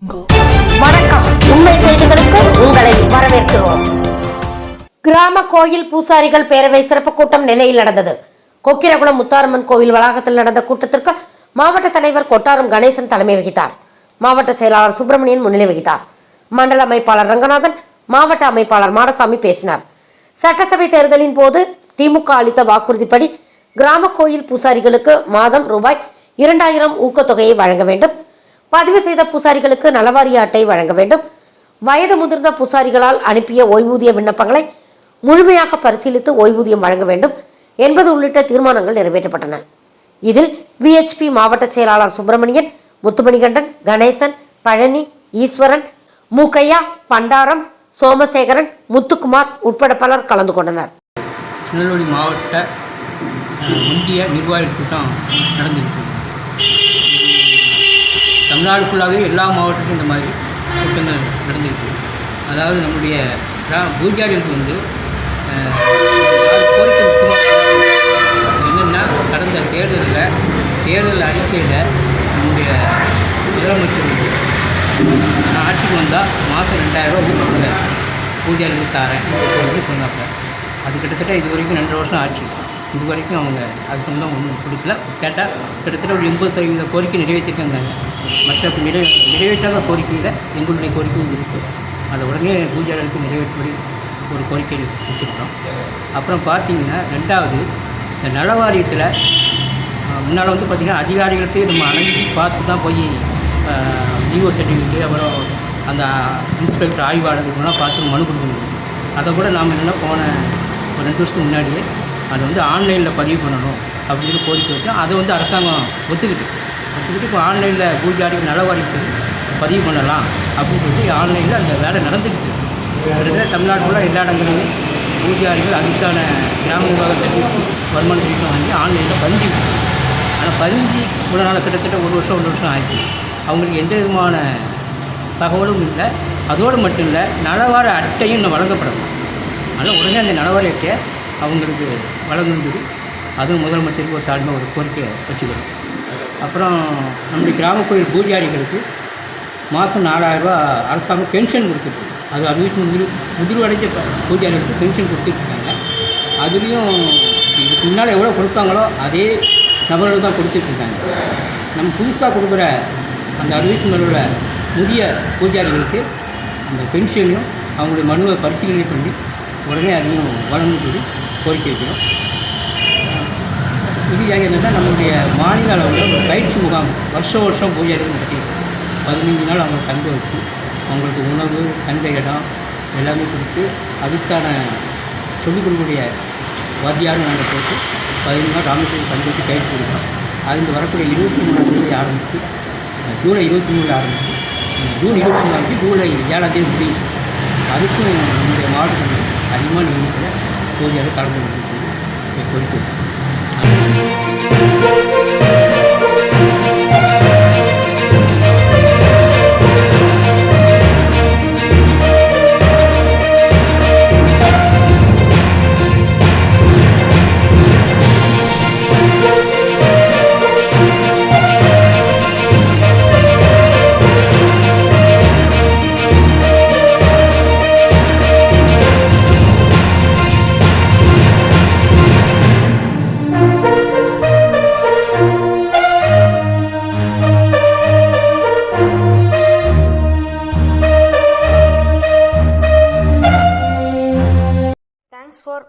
வணக்கம். உண்மை செய்திகளுக்கு உங்களை வரவேற்கிறோம். கிராம கோயில் பூசாரிகள் பேரவை சிறப்பு கூட்டம் நிலையில் நடந்தது. கொக்கிரகுளம் முத்தாரம்மன் கோவில் வளாகத்தில் நடந்த கூட்டத்திற்கு மாவட்ட தலைவர் கொட்டாரம் கணேசன் தலைமை வகித்தார். மாவட்ட செயலாளர் சுப்பிரமணியன் முன்னிலை வகித்தார். மண்டல அமைப்பாளர் ரங்கநாதன் மாவட்ட அமைப்பாளர் மாடசாமி பேசினார். சட்டசபை தேர்தலின் போது திமுக அளித்த வாக்குறுதிப்படி கிராம கோயில் பூசாரிகளுக்கு மாதம் ரூபாய் இரண்டாயிரம் ஊக்கத்தொகையை வழங்க வேண்டும். பதிவு செய்த பூசாரிகளுக்கு நலவாரிய அட்டை வழங்க வேண்டும். வயது முதிர்ந்த பூசாரிகளால் அனுப்பிய ஓய்வூதிய விண்ணப்பங்களை முழுமையாக பரிசீலித்து ஓய்வூதியம் வழங்க வேண்டும் என்பது உள்ளிட்ட தீர்மானங்கள் நிறைவேற்றப்பட்டன. இதில் விஹெச்பி மாவட்ட செயலாளர் சுப்பிரமணியன் முத்துமணிகண்டன் கணேசன் பழனி ஈஸ்வரன் மூக்கையா பண்டாரம் சோமசேகரன் முத்துக்குமார் உட்பட பலர் கலந்து கொண்டனர். திருநெல்வேலி மாவட்ட ஒன்றிய நிர்வாகிகள் கூட்டம் நடந்துருக்கு. தமிழ்நாடு ஃபுல்லாகவே எல்லா மாவட்டத்திலும் இந்த மாதிரி கூட்டங்கள் நடந்துருக்கு அதாவது நம்முடைய கிரா பூஜாரிகளுக்கு வந்து கோரிக்கை என்னென்னா கடந்த தேர்தலில் தேர்தல் அறிக்கையில் நம்முடைய முதலமைச்சர் நான் ஆட்சிக்கு வந்தால் மாதம் ரெண்டாயிரரூவா ஊக்கத்தொகை பூஜாரிகளுக்கு தாரேன் அப்படின்னு சொன்னாங்க அது கிட்டத்தட்ட இது வரைக்கும் ரெண்டு வருஷம் ஆட்சி இது வரைக்கும் அவங்க அது சொந்தம் ஒன்றும் கொடுக்கல. கேட்டால் கிட்டத்தட்ட ஒரு எண்பது சதவீத கோரிக்கை நிறைவேற்றிருக்காங்க. மற்ற நிறை நிறைவேற்றாத கோரிக்கையில் எங்களுடைய கோரிக்கையும் இருக்குது அதை உடனே பூஜாரிகளுக்கு நிறைவேற்றும்படி ஒரு கோரிக்கை வச்சுருக்கோம். அப்புறம் பார்த்தீங்கன்னா ரெண்டாவது இந்த நல வாரியத்தில் முன்னால் வந்து பார்த்திங்கன்னா அதிகாரிகளுக்கு நம்ம அணுகி பார்த்து தான் போய் டிஓ சர்டிஃபிகேட்டு அப்புறம் அந்த இன்ஸ்பெக்டர் ஆய்வாளர்களுக்கெல்லாம் பார்த்து மனு கொடுக்கணும். அதை கூட நாம் என்னென்னா போன ஒரு ரெண்டு வருஷத்துக்கு முன்னாடியே அதை வந்து ஆன்லைனில் பதிவு பண்ணணும் அப்படின்னு கோரிக்கை வச்சோம். அதை வந்து அரசாங்கம் ஒத்துக்கிட்டு ஒத்துக்கிட்டு இப்போ ஆன்லைனில் பூஜாரிகள் நலவாரியத்துக்கு பதிவு பண்ணலாம். அப்படின்னு சொல்லிட்டு ஆன்லைனில் அந்த வேலை நடந்துக்கிட்டு கிட்டத்தட்ட தமிழ்நாட்டில் எல்லா இடங்களிலும் பூஜாரிகள் அதுக்கான கிராம நிர்வாக சர்டிஃபிகேட் வருமான சர்டிஃபிகேட் வாங்கி ஆன்லைனில் பதிஞ்சு ஆனால் பதிஞ்சு இவ்வளோ நாள் கிட்டத்தட்ட ஒரு வருஷம் ஒன்று வருஷம் ஆயிடுச்சு அவங்களுக்கு எந்த விதமான தகவலும் இல்லை. அதோடு மட்டும் இல்லை நலவார அட்டையும் இன்னும் வழங்கப்படணும் அதனால் உடனே அந்த நலவார அட்டையை அவங்களுக்கு வழங்குறது அதுவும் முதலமைச்சருக்கு ஒரு தாழ்மை ஒரு கோரிக்கையை வச்சுக்கிறோம். அப்புறம் நம்முடைய கிராம கோயில் பூஜாரிகளுக்கு மாதம் நாலாயிரரூபா அரசாங்கம் பென்ஷன் கொடுத்துருக்கு. அது அறுபது முதிர் முதிர்வடைஞ்ச பூஜாரிகளுக்கு பென்ஷன் கொடுத்துட்ருக்காங்க. அதுலேயும் இதுக்கு முன்னால் எவ்வளோ கொடுத்தாங்களோ அதே நபர்கள் தான் கொடுத்துட்ருக்காங்க. நம்ம புதுசாக கொடுக்குற அந்த அறுபது உள்ள புதிய பூஜாரிகளுக்கு அந்த பென்ஷனையும் அவங்களுடைய மனுவை பரிசீலனை பண்ணி உடனே அதையும் வழங்கக்கூடிய கோரிக்கை வைக்கிறோம். இறுதியாக என்னென்னா நம்மளுடைய மாநில அளவில் ஒரு பயிற்சி முகாம் வருஷம் வருஷம் பூஜாரிகள் நடத்தி பதினஞ்சு நாள் அவங்க தங்க வச்சு அவங்களுக்கு உணவு தங்க இடம் எல்லாமே கொடுத்து அதுக்கான சொல்லிக் கொடுக்கக்கூடிய வாத்தியாரும் நாங்கள் போட்டு பதினஞ்சு நாள் ராமேஸ்வரம் தங்க பயிற்சி கொடுக்குறோம் அது இந்த வரக்கூடிய இருபத்தி மூணாம் தேதி ஆரம்பித்து ஜூலை இருபத்தி மூணில் ஆரம்பிச்சு ஜூன் இருபத்தி மூணாம் தேதி ஜூலை ஏழாம் தேதி முடியும். அதுக்கும் நம்முடைய மாவட்டத்தில் அதிகமான எண்ணிக்கையில் பூஜையாளர் கலந்து கொண்டு கோரிக்கை வைக்கிறோம்.